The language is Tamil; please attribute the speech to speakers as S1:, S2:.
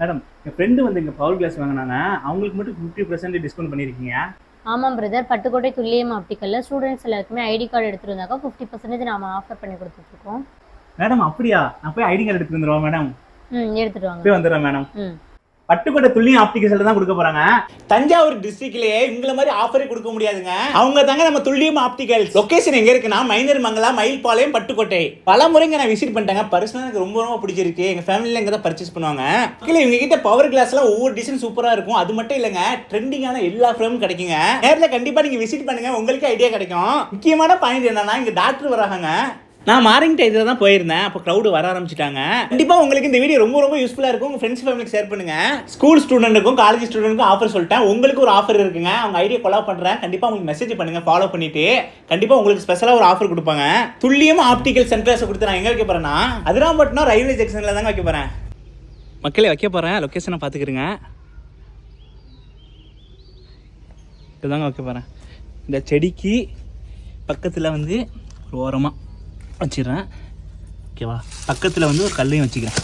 S1: மேடம் என் ஃப்ரெண்டு வந்து இங்கே பவர் கிளாஸ் வாங்கினாங்க. அவங்களுக்கு மட்டும் ஃபிஃப்டி பர்சன்ட் டிஸ்கவுண்ட் பண்ணியிருக்கீங்க
S2: ஆமாம் பிரதர் பட்டுக்கோட்டை துல்லியம் ஆப்டிக்கல்ல ஸ்டூடெண்ட்ஸ் எல்லாருக்குமே ஐடி கார்டு எடுத்துட்டு வந்தாக்கா ஃபிஃப்டி பர்சன்டேஜ் நாம ஆஃபர் பண்ணி கொடுத்துட்ருக்கோம்.
S1: மேடம் அப்படியா? நான் போய் ஐடி கார்டு எடுத்துட்டு வந்துடுவோம் மேடம்
S2: ம் எடுத்துட்டு வாங்க.
S1: போய் வந்துடுறேன் மேடம்
S2: ம்.
S1: பட்டுக்கோட்டை துல்லியம் ஆப்டிகல்ஸ்ல தான் கொடுக்க போறாங்க.
S3: தஞ்சாவூர் டிஸ்ட்ரிக்ட்லயே உங்களை மாதிரி ஆஃபரே கொடுக்க முடியாதுங்க. அவங்க தாங்க நம்ம துல்லியம் ஆப்டிகல் லொகேஷன் எங்க இருக்குன்னா மைனர் மங்கலா மயில்பாளையம் பட்டுக்கோட்டை. பல முறைங்க நான் விசிட் பண்ணிட்டேங்க. பர்சனலாக எனக்கு ரொம்ப ரொம்ப பிடிச்சிருக்கு. எங்க ஃபேமிலியில் இங்கே தான் பர்ச்சேஸ் பண்ணுவாங்க. இல்லை இவங்க கிட்ட பவர் கிளாஸ்லாம் ஒவ்வொரு டிசைன் சூப்பரா இருக்கும். அது மட்டும் இல்லைங்க ட்ரெண்டிங்கான எல்லா ஃபிரேமும் கிடைக்குங்க. நேரில் கண்டிப்பா நீங்க விசிட் பண்ணுங்க. உங்களுக்கு ஐடியா கிடைக்கும். முக்கியமான பாயிண்ட் என்னன்னா இங்க டாக்டர் வராங்க நான் மார்னிங் டைத்தில் தான் போயிருந்தேன். அப்போ க்ரௌடு வர ஆரம்பிச்சிட்டாங்க. கண்டிப்பாக உங்களுக்கு இந்த வீடியோ ரொம்ப ரொம்ப யூஸ்ஃபுல்லாக இருக்கும். உங்கள் ஃப்ரெண்ட்ஸ் ஃபேமிலிக்கு ஷேர் பண்ணுங்கள் ஸ்கூல் ஸ்டூடெண்ட்டுக்கும் காலேஜ் ஸ்டூடெண்ட்டுக்கும் ஆஃபர் சொல்லிட்டேன். உங்களுக்கு ஒரு ஆஃபர் இருக்குங்க. அவங்க ஐடியா கொலா பண்ணுறேன் கண்டிப்பாக உங்களுக்கு மெசேஜ் பண்ணுங்கள் ஃபாலோ பண்ணிட்டு. கண்டிப்பாக உங்களுக்கு ஸ்பெஷலாக ஒரு ஆஃபர் கொடுப்பாங்க. துல்லியமாக ஆப்டிக்கல் சென்டர்ஸை கொடுத்து நான் எங்கே வைக்க போகிறேன்னா அதிராம்பட்டினம் ரயில்வே ஜங்ஷனில் தாங்க வைக்க போகிறேன் மக்களே வைக்க போகிறேன் லொக்கேஷனை பார்த்துக்கிறேங்க இதுதாங்க வைக்க போகிறேன் இந்த செடிக்கு பக்கத்தில் வந்து ஒரு ஓரமாக வச்சிடுறேன். ஓகேவா? பக்கத்தில் வந்து ஒரு கல்லையும் வச்சுக்கிறேன்.